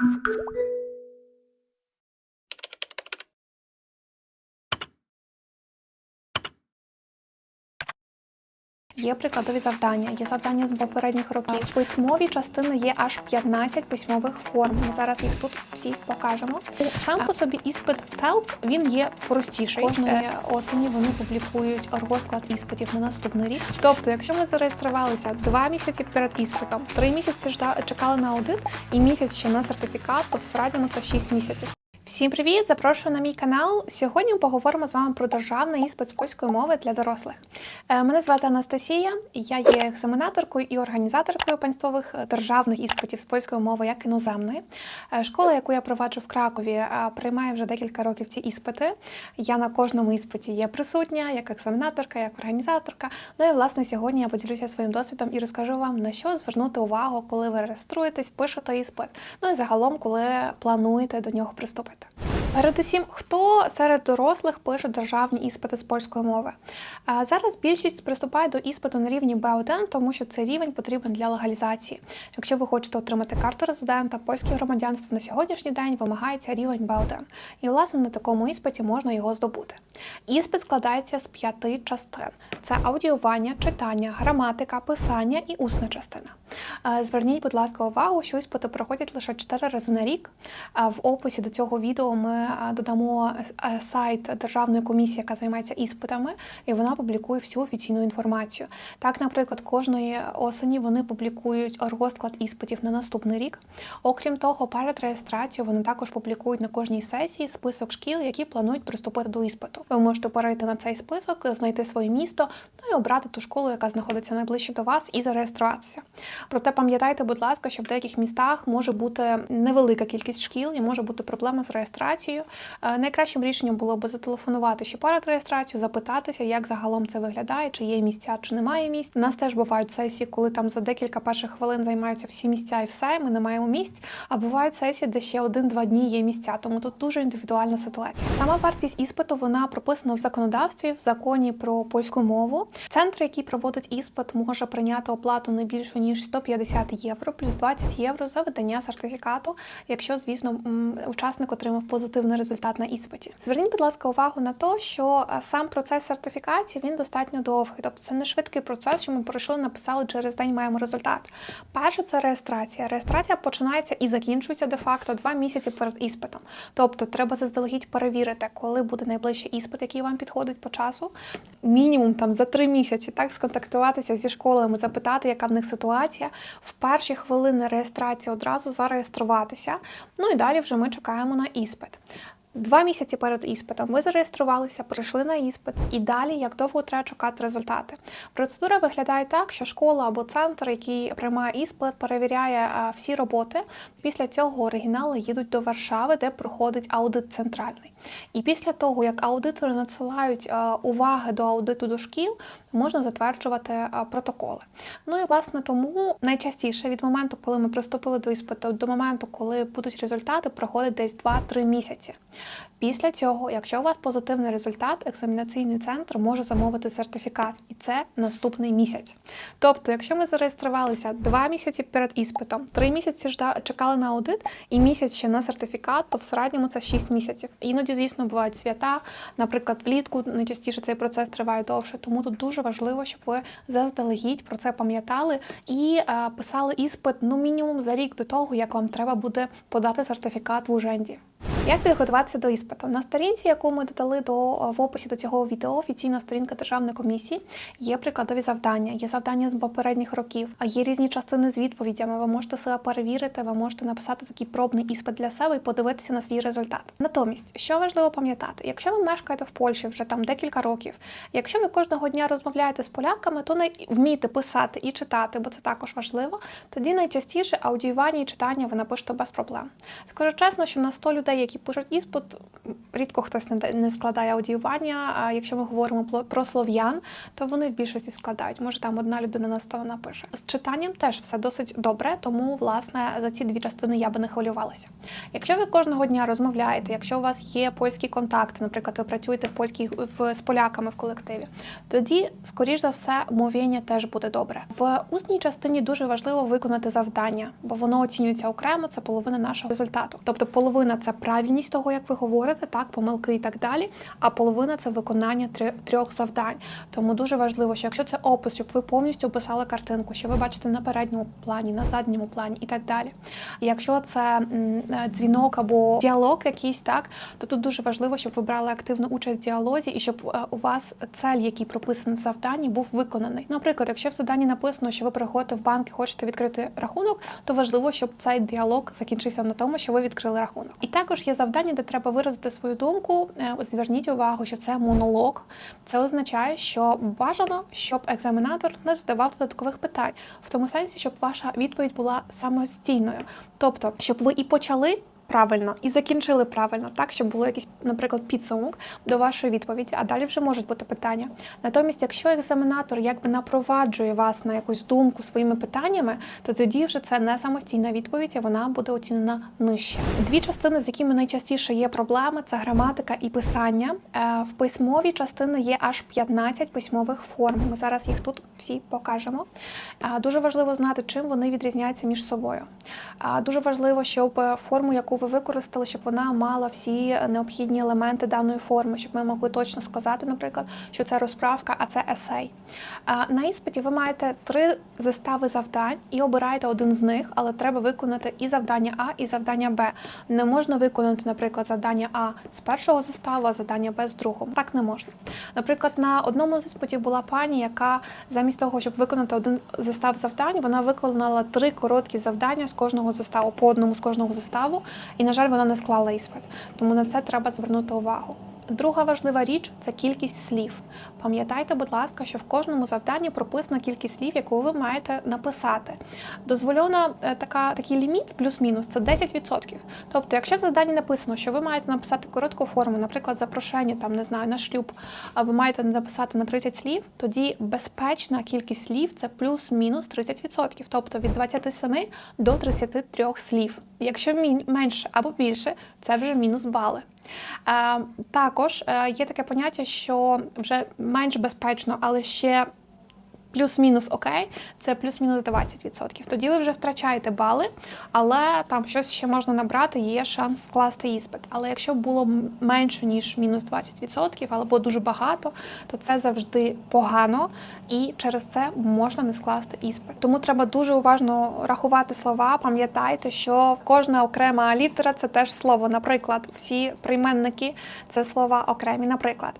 Thank you. Є прикладові завдання, є завдання з попередніх років. В письмовій частини є аж 15 письмових форм. Ми зараз їх тут всі покажемо. Сам по собі іспит ТЕЛК він є простіший. Кожної осені вони публікують розклад іспитів на наступний рік. Тобто, якщо ми зареєструвалися два місяці перед іспитом, три місяці чекали на аудит і місяць ще на сертифікат, то в середньому це 6 місяців. Всім привіт! Запрошую на мій канал. Сьогодні поговоримо з вами про державний іспит з польської мови для дорослих. Е, Мене звати Анастасія, я є екзаменаторкою і організаторкою панствових державних іспитів з польської мови як іноземної. Е, Школа, яку я проваджу в Кракові, е, приймає вже декілька років ці іспити. Я на кожному іспиті є присутня як екзаменаторка, як організаторка. Ну і власне сьогодні я поділюся своїм досвідом і розкажу вам на що звернути увагу, коли ви реєструєтесь, пишете іспит. Ну і загалом, коли плануєте до нього приступити. Передусім, хто серед дорослих пише державні іспити з польської мови? Зараз більшість приступає до іспиту на рівні B1, тому що цей рівень потрібен для легалізації. Якщо ви хочете отримати карту резидента, польське громадянство на сьогоднішній день вимагається рівень B1. І власне на такому іспиті можна його здобути. Іспит складається з п'яти частин: це аудіювання, читання, граматика, писання і усна частина. Е, Зверніть, будь ласка, увагу, що іспити проходять лише 4 рази на рік. В описі до цього відео ми е, додамо е, сайт Державної комісії, яка займається іспитами, і вона публікує всю офіційну інформацію. Так, наприклад, кожної осені вони публікують розклад іспитів на наступний рік. Окрім того, перед реєстрацією вони також публікують на кожній сесії список шкіл, які планують приступити до іспиту. Ви можете перейти на цей список, знайти своє місто, ну і обрати ту школу, яка знаходиться найближче до вас, і зареєструватися. Проте пам'ятайте, будь ласка, що в деяких містах може бути невелика кількість шкіл і може бути проблема з реєстрацією. Е, Найкращим рішенням було би зателефонувати ще перед реєстрацією, запитатися, як загалом це виглядає, чи є місця, чи немає місць. У нас теж бувають сесії, коли там за декілька перших хвилин займаються всі місця і все, ми не маємо місць. А бувають сесії, де ще один-два дні є місця. Тому тут дуже індивідуальна ситуація. Сама вартість іспиту вона прописана в законодавстві, в законі про польську мову. Центр, який проводить іспит, може прийняти оплату не більшу ніж 150 євро, плюс 20 євро за видання сертифікату, якщо, звісно, учасник отримав позитивний результат на іспиті. Зверніть, будь ласка, увагу на те, що сам процес сертифікації він достатньо довгий. Тобто це не швидкий процес, що ми пройшли, написали через день маємо результат. Перше це реєстрація. Реєстрація починається і закінчується де-факто два місяці перед іспитом. Тобто треба заздалегідь перевірити, коли буде найближчий іспит, який вам підходить по часу. Мінімум там за три місяці так сконтактуватися зі школами, запитати, яка в них ситуація. В перші хвилини реєстрації одразу зареєструватися. Ну і далі вже ми чекаємо на іспит. Два місяці перед іспитом ви зареєструвалися, прийшли на іспит, і далі як довго треба чекати результати. Процедура виглядає так, що школа або центр, який приймає іспит, перевіряє всі роботи. Після цього оригінали їдуть до Варшави, де проходить аудит центральний. І після того, як аудитори надсилають уваги до аудиту до шкіл, можна затверджувати протоколи. Ну і власне тому найчастіше від моменту, коли ми приступили до іспиту, до моменту, коли будуть результати, проходить десь 2-3 місяці. Після цього, якщо у вас позитивний результат, екзаменаційний центр може замовити сертифікат, і це наступний місяць. Тобто, якщо ми зареєструвалися два місяці перед іспитом, три місяці чекали на аудит і місяць ще на сертифікат, то в середньому це 6 місяців. Іноді, звісно, бувають свята. Наприклад, влітку найчастіше цей процес триває довше. Тому тут дуже важливо, щоб ви заздалегідь про це пам'ятали і е, писали іспит ну мінімум за рік до того, як вам треба буде подати сертифікат в Уженді. Як підготуватися до іспиту? На сторінці, яку ми додали до в описі до цього відео, офіційна сторінка державної комісії, є прикладові завдання, є завдання з попередніх років, а є різні частини з відповідями. Ви можете себе перевірити, ви можете написати такий пробний іспит для себе і подивитися на свій результат. Натомість, що важливо пам'ятати, якщо ви мешкаєте в Польщі вже там декілька років, якщо ви кожного дня розмовляєте з поляками, то не вмієте писати і читати, бо це також важливо. Тоді найчастіше аудіювання і читання ви напишете без проблем. Скажу чесно, що на 100 людей, які пишуть іспит, рідко хтось не, складає аудіювання. А якщо ми говоримо про- слов'ян, то вони в більшості складають. Може, там одна людина на 100 напише. З читанням теж все досить добре, тому власне за ці дві частини я би не хвилювалася. Якщо ви кожного дня розмовляєте, якщо у вас є польські контакти, наприклад, ви працюєте в польській в, з поляками в колективі, тоді, скоріш за все, мовлення теж буде добре. В усній частині дуже важливо виконати завдання, бо воно оцінюється окремо, це половина нашого результату. Тобто половина це правильність того, як ви говорите, так, помилки і так далі. А половина це виконання трьох завдань. Тому дуже важливо, що якщо це опис, щоб ви повністю описали картинку, що ви бачите на передньому плані, на задньому плані і так далі. Якщо це е, дзвінок або діалог якийсь, так то тут дуже важливо, щоб ви брали активну участь в діалозі і щоб е, у вас цель, який прописаний в завданні, був виконаний. Наприклад, якщо в завданні написано, що ви приходите в банк і хочете відкрити рахунок, то важливо, щоб цей діалог закінчився на тому, що ви відкрили рахунок. І також є завдання, де треба виразити свою думку. Е, зверніть увагу, що це монолог. Це означає, що бажано, щоб екзаменатор не задавав додаткових питань, в тому сенсі, щоб ваша відповідь була самостійною. Тобто, щоб ви і почали. Правильно і закінчили правильно, так щоб було якийсь, наприклад, підсумок до вашої відповіді, а далі вже можуть бути питання. Натомість, якщо екзаменатор якби напроваджує вас на якусь думку своїми питаннями, то тоді вже це не самостійна відповідь, а вона буде оцінена нижче. Дві частини, з якими найчастіше є проблеми, це граматика і писання. Е, В письмовій частини є аж 15 письмових форм. Ми зараз їх тут всі покажемо. Е, Дуже важливо знати, чим вони відрізняються між собою. Дуже важливо, щоб е, форму, яку ви використали, щоб вона мала всі необхідні елементи даної форми, щоб ми могли точно сказати, наприклад, що це розправка, а це есей. На іспиті ви маєте три застави завдань і обираєте один з них, але треба виконати і завдання А, і завдання Б. Не можна виконати, наприклад, завдання А з першого заставу, а завдання Б з другого. Так не можна. Наприклад, на одному з іспитів була пані, яка замість того, щоб виконати один застав завдань, вона виконала три короткі завдання з кожного заставу, по одному з кожного заставу, і, на жаль, вона не склала іспит. Тому на це треба звернути увагу. Друга важлива річ це кількість слів. Пам'ятайте, будь ласка, що в кожному завданні прописана кількість слів, яку ви маєте написати. Дозволена е, така такий ліміт, плюс-мінус, це 10%. Тобто, якщо в завданні написано, що ви маєте написати коротку форму, наприклад, запрошення там не знаю на шлюб, а ви маєте написати на 30 слів, тоді безпечна кількість слів це плюс-мінус 30%, тобто від 27 до 33 слів. Якщо менше або більше, це вже мінус бали. Е, також е, є таке поняття, що вже менш безпечно, але ще плюс-мінус окей, це плюс-мінус 20%. Тоді ви вже втрачаєте бали, але там щось ще можна набрати, є шанс скласти іспит. Але якщо було менше ніж мінус 20%, або дуже багато, то це завжди погано, і через це можна не скласти іспит. Тому треба дуже уважно рахувати слова. Пам'ятайте, що кожна окрема літера це теж слово. Наприклад, всі прийменники це слова окремі. Наприклад,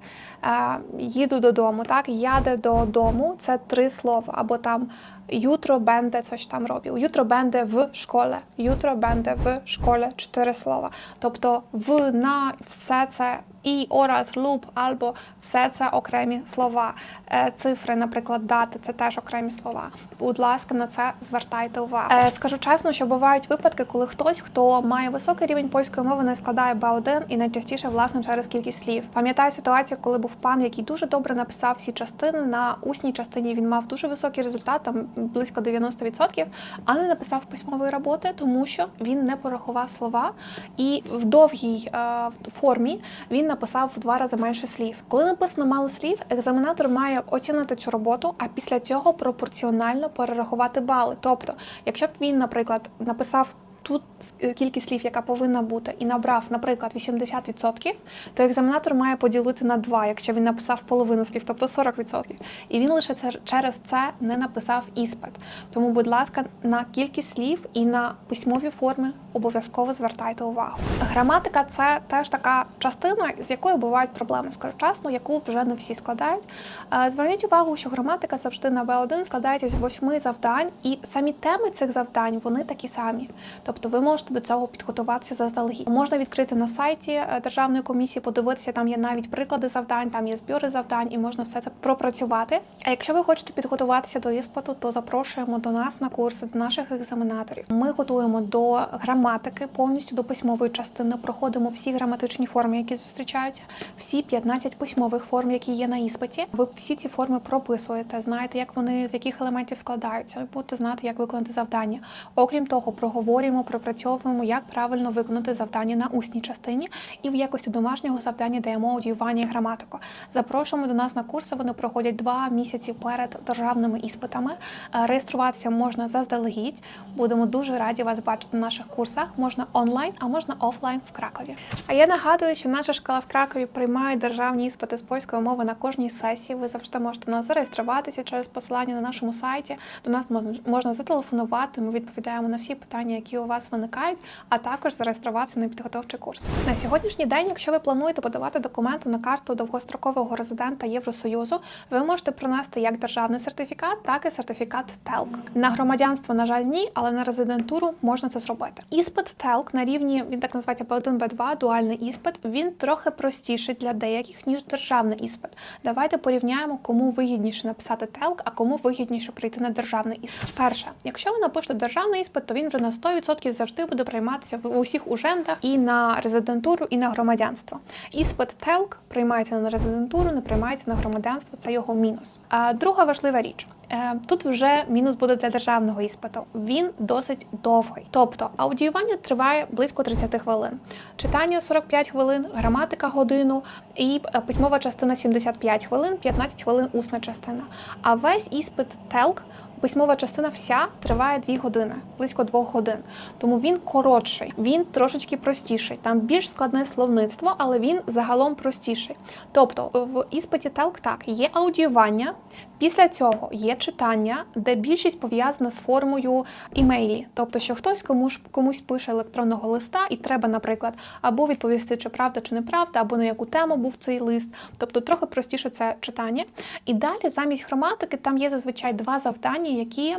їду додому, так? Яде додому це три слова, або там «Ютро бенде щось там робив, «Ютро бенде в школе, «Ютро бенде в школе чотири слова. Тобто в на все це і ораз, луб, або все це окремі слова. Е, Цифри, наприклад, дати це теж окремі слова. Будь ласка, на це звертайте увагу. Е, Скажу чесно, що бувають випадки, коли хтось, хто має високий рівень польської мови, не складає Б1 і найчастіше власне через кількість слів. Пам'ятаю ситуацію, коли був пан, який дуже добре написав всі частини. На усній частині він мав дуже високий результат, там близько 90%, але не написав письмової роботи, тому що він не порахував слова, і в довгій е, формі він написав в два рази менше слів. Коли написано мало слів, екзаменатор має оцінити цю роботу, а після цього пропорціонально перерахувати бали. Тобто, якщо б він, наприклад, написав. Тут е, кількість слів, яка повинна бути, і набрав, наприклад, 80%, то екзаменатор має поділити на 2, якщо він написав половину слів, тобто 40%. І він лише через це не написав іспит. Тому, будь ласка, на кількість слів і на письмові форми обов'язково звертайте увагу. Граматика це теж така частина, з якою бувають проблеми, скажу чесно, яку вже не всі складають. Е, Зверніть увагу, що граматика завжди на В1 складається з восьми завдань, і самі теми цих завдань вони такі самі. Тобто Тобто ви можете до цього підготуватися заздалегідь. Можна відкрити на сайті е, державної комісії, подивитися, там є навіть приклади завдань, там є збори завдань, і можна все це пропрацювати. А якщо ви хочете підготуватися до іспиту, то запрошуємо до нас на курси, до наших екзаменаторів. Ми готуємо до граматики, повністю до письмової частини. Проходимо всі граматичні форми, які зустрічаються, всі 15 письмових форм, які є на іспиті. Ви всі ці форми прописуєте, знаєте, як вони з яких елементів складаються. Ви будете знати, як виконати завдання. Окрім того, проговорюємо, пропрацьовуємо, як правильно виконати завдання на усній частині, і в якості домашнього завдання даємо аудіювання і граматику. Запрошуємо до нас на курси. Вони проходять два місяці перед державними іспитами. Е, Реєструватися можна заздалегідь. Будемо дуже раді вас бачити на наших курсах. Можна онлайн, а можна офлайн в Кракові. А я нагадую, що наша школа в Кракові приймає державні іспити з польської мови на кожній сесії. Ви завжди можете нас зареєструватися через посилання на нашому сайті. До нас можна, зателефонувати. Ми відповідаємо на всі питання, які у виникають, а також зареєструватися на підготовчий курс. На сьогоднішній день, якщо ви плануєте подавати документи на карту довгострокового резидента Євросоюзу, ви можете принести як державний сертифікат, так і сертифікат ТЕЛК. На громадянство, на жаль, ні, але на резидентуру можна це зробити. Іспит ТЕЛК на рівні він так називається B1, B2, дуальний іспит. Він трохи простіший для деяких ніж державний іспит. Давайте порівняємо, кому вигідніше написати ТЕЛК, а кому вигідніше прийти на державний іспит. Перше, якщо ви напишете державний іспит, то він вже на 100% завжди буде прийматися в усіх ужендах і на резидентуру, і на громадянство. Іспит ТЕЛК приймається на резидентуру, не приймається на громадянство. Це його мінус. А друга важлива річ. Е, Тут вже мінус буде для державного іспиту. Він досить довгий. Тобто аудіювання триває близько 30 хвилин, читання 45 хвилин, граматика годину і е, письмова частина 75 хвилин, 15 хвилин усна частина. А весь іспит ТЕЛК. Письмова частина вся триває 2 години, близько 2 годин. Тому він коротший, він трошечки простіший. Там більш складне словництво, але він загалом простіший. Тобто в іспиті ТЕЛК так є аудіювання, після цього є читання, де більшість пов'язана з формою імейлі. Тобто, що хтось комусь комусь пише електронного листа, і треба, наприклад, або відповісти, чи правда, чи неправда, або на яку тему був цей лист. Тобто трохи простіше це читання. І далі замість граматики там є зазвичай два завдання, які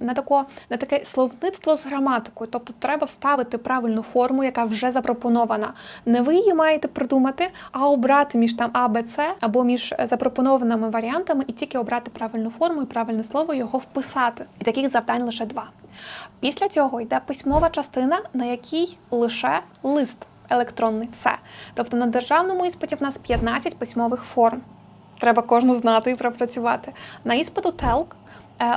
на тако на таке словництво з граматикою. Тобто треба вставити правильну форму, яка вже запропонована. Не ви її маєте придумати, а обрати між там А, Б, С або між е, запропонованими варіантами і тільки обрати правильну форму і правильне слово його вписати. І таких завдань лише два. Після цього йде письмова частина, на якій лише лист електронний. Все. Тобто на державному іспиті в нас 15 письмових форм. Треба кожну знати і пропрацювати. На іспиту ТЕЛК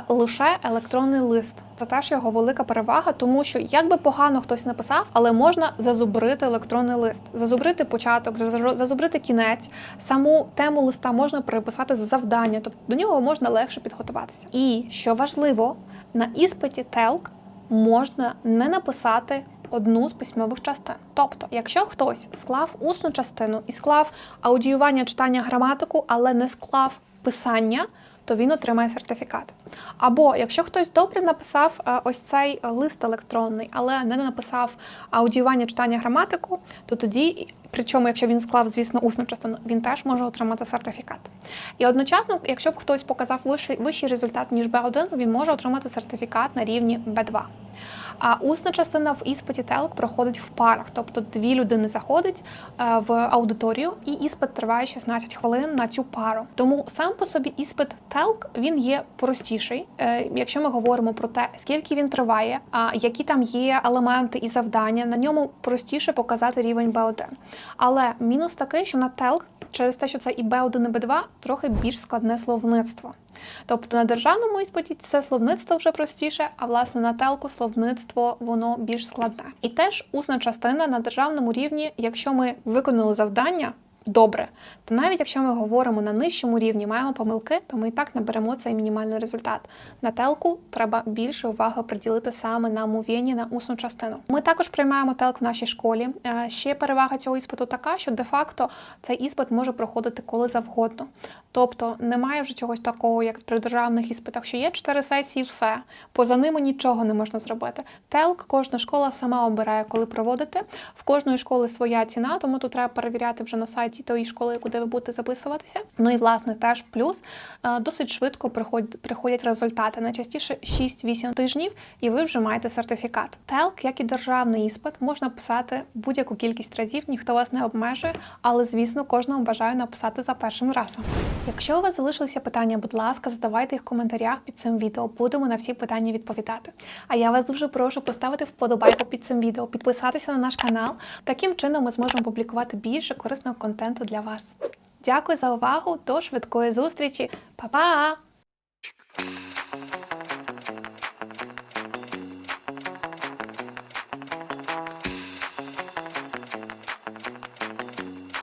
лише електронний лист. Це теж його велика перевага, тому що як би погано хтось написав, але можна зазубрити електронний лист, зазубрити початок, зазу- зазубрити кінець. Саму тему листа можна переписати з завдання, тобто до нього можна легше підготуватися. І що важливо, на іспиті ТЕЛК можна не написати одну з письмових частин. Тобто, якщо хтось склав усну частину і склав аудіювання читання граматику, але не склав писання, то він отримає сертифікат. Або якщо хтось добре написав е, ось цей лист електронний, але не написав аудіювання читання граматику, то тоді, причому, якщо він склав, звісно, усну частину, він теж може отримати сертифікат. І одночасно, якщо б хтось показав вищий, вищий результат ніж B1, він може отримати сертифікат на рівні B2. А усна частина в іспиті ТЕЛК проходить в парах, тобто дві людини заходять е, в аудиторію, і іспит триває 16 хвилин на цю пару. Тому сам по собі іспит ТЕЛК він є простіший, е, якщо ми говоримо про те, скільки він триває, а які там є елементи і завдання, на ньому простіше показати рівень B1. Але мінус такий, що на ТЕЛК через те, що це і Б1, і Б2 трохи більш складне словництво. Тобто на державному іспиті це словництво вже простіше, а власне на телку словництво воно більш складне. І теж усна частина на державному рівні, якщо ми виконали завдання. Добре, то навіть якщо ми говоримо на нижчому рівні, маємо помилки, то ми і так наберемо цей мінімальний результат. На телку треба більше уваги приділити саме на мовіння, на усну частину. Ми також приймаємо телк в нашій школі. Е, Ще перевага цього іспиту така, що де-факто цей іспит може проходити коли завгодно. Тобто немає вже чогось такого, як при державних іспитах, що є чотири сесії, все. Поза ними нічого не можна зробити. Телк кожна школа сама обирає, коли проводити. В кожної школи своя ціна, тому тут треба перевіряти вже на сайті університеті тої школи, куди ви будете записуватися. Ну і власне теж плюс е, досить швидко приходять результати. Найчастіше 6-8 тижнів, і ви вже маєте сертифікат. ТЕЛК, як і державний іспит, можна писати будь-яку кількість разів, ніхто вас не обмежує, але звісно, кожному бажаю написати за першим разом. Якщо у вас залишилися питання, будь ласка, задавайте їх в коментарях під цим відео. Будемо на всі питання відповідати. А я вас дуже прошу поставити вподобайку під цим відео, підписатися на наш канал. Таким чином ми зможемо публікувати більше корисного контенту для вас. Дякую за увагу. До швидкої зустрічі. Па-па!